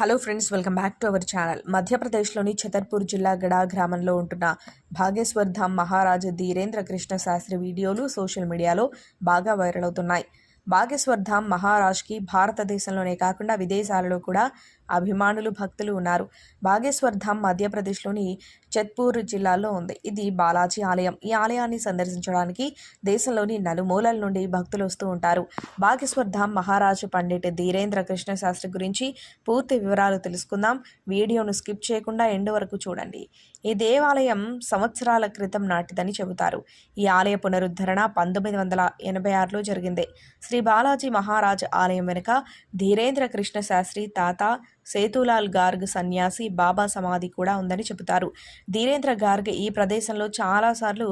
Hello friends welcome back to our channel. మధ్యప్రదేశ్లోని ఛతర్పూర్ జిల్లా గడా గ్రామంలో ఉంటున్న భాగేశ్వర్ ధామ్ మహారాజు ధీరేంద్ర కృష్ణ శాస్త్రి వీడియోలు సోషల్ మీడియాలో బాగా వైరల్ అవుతున్నాయి. భాగేశ్వర్ ధామ్ మహారాజ్కి భారతదేశంలోనే కాకుండా విదేశాలలో కూడా అభిమానులు భక్తులు ఉన్నారు. భాగేశ్వర్ ధామ్ మధ్యప్రదేశ్లోని చత్పూర్ జిల్లాలో ఉంది. ఇది బాలాజీ ఆలయం. ఈ ఆలయాన్ని సందర్శించడానికి దేశంలోని నలుమూలల నుండి భక్తులు వస్తూ ఉంటారు. భాగేశ్వర్ ధామ్ మహారాజు పండిట్ ధీరేంద్ర కృష్ణ శాస్త్రి గురించి పూర్తి వివరాలు తెలుసుకుందాం. వీడియోను స్కిప్ చేయకుండా ఎండ్ వరకు చూడండి. ఈ దేవాలయం సంవత్సరాల క్రితం నాటిదని చెబుతారు. ఈ ఆలయ పునరుద్ధరణ పంతొమ్మిది వందల ఎనభై ఆరులో జరిగింది. శ్రీ బాలాజీ మహారాజ్ ఆలయం వెనుక ధీరేంద్ర కృష్ణ శాస్త్రి తాత సేతులాల్ గార్గ్ సన్యాసి బాబా సమాధి కూడా ఉందని చెబుతారు. ధీరేంద్ర గార్గ్ ఈ ప్రదేశంలో చాలాసార్లు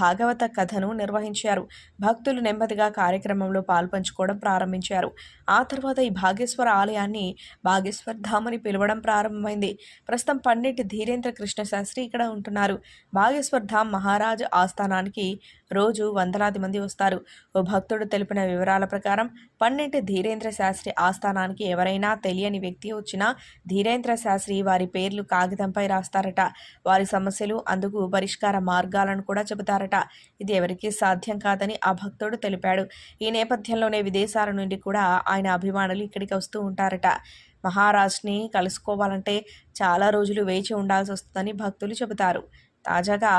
భాగవత కథను నిర్వహించారు. భక్తులు నెమ్మదిగా కార్యక్రమంలో పాల్పంచుకోవడం ప్రారంభించారు. ఆ తర్వాత ఈ భాగేశ్వర ఆలయాన్ని భాగేశ్వర్ ధామ్ అని పిలవడం ప్రారంభమైంది. ప్రస్తుతం పండిట్ ధీరేంద్ర కృష్ణ శాస్త్రి ఇక్కడ ఉంటున్నారు. భాగేశ్వర్ ధామ్ మహారాజ్ ఆస్థానానికి రోజు వందలాది మంది వస్తారు. ఓ భక్తుడు తెలిపిన వివరాల ప్రకారం పండిట్ ధీరేంద్ర శాస్త్రి ఆస్థానానికి ఎవరైనా తెలియని వ్యక్తి వచ్చిన ధీరేంద్ర శాస్త్రి వారి పేర్లు కాగితంపై రాస్తారట. వారి సమస్యలు అందుకు పరిష్కార మార్గాలను కూడా చెబుతారట. ఇది ఎవరికీ సాధ్యం కాదని ఆ భక్తుడు తెలిపాడు. ఈ నేపథ్యంలోనే విదేశాల నుండి కూడా ఆయన అభిమానులు ఇక్కడికి వస్తూ ఉంటారట. మహారాజ్ని కలుసుకోవాలంటే చాలా రోజులు వేచి ఉండాల్సి వస్తుందని భక్తులు చెబుతారు. తాజాగా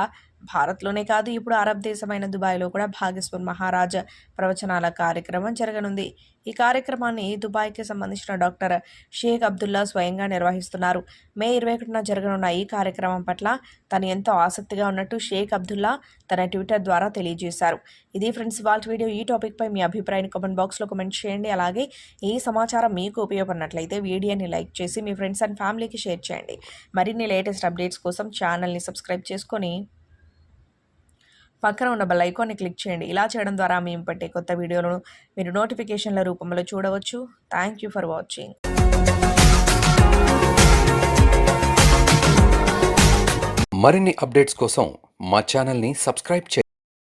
భారత్లోనే కాదు ఇప్పుడు అరబ్ దేశమైన దుబాయ్లో కూడా భాగస్వామి మహారాజ్ ప్రవచనాల కార్యక్రమం జరగనుంది. ఈ కార్యక్రమాన్ని దుబాయ్కి సంబంధించిన డాక్టర్ షేక్ అబ్దుల్లా స్వయంగా నిర్వహిస్తున్నారు. మే ఇరవై ఒకటిన జరగనున్న ఈ కార్యక్రమం పట్ల తను ఎంతో ఆసక్తిగా ఉన్నట్టు షేక్ అబ్దుల్లా తన ట్విట్టర్ ద్వారా తెలియజేశారు. ఇది ఫ్రెండ్స్ వాళ్ళ వీడియో ఈ టాపిక్పై మీ అభిప్రాయాన్ని కామెంట్ బాక్స్లో కామెంట్ చేయండి. అలాగే ఈ సమాచారం మీకు ఉపయోగపడినట్లయితే వీడియోని లైక్ చేసి మీ ఫ్రెండ్స్ అండ్ ఫ్యామిలీకి షేర్ చేయండి. మరిన్ని లేటెస్ట్ అప్డేట్స్ కోసం ఛానల్ని సబ్స్క్రైబ్ చేసుకొని పక్కన ఉన్న బెల్ ఐకాన్ని క్లిక్ చేయండి. ఇలా చేయడం ద్వారా మేము పట్టే కొత్త వీడియోలను మీరు నోటిఫికేషన్ల రూపంలో చూడవచ్చు. Thank you for watching. మరిన్ని అప్డేట్స్ కోసం మా ఛానల్ని సబ్స్క్రైబ్ చేయండి.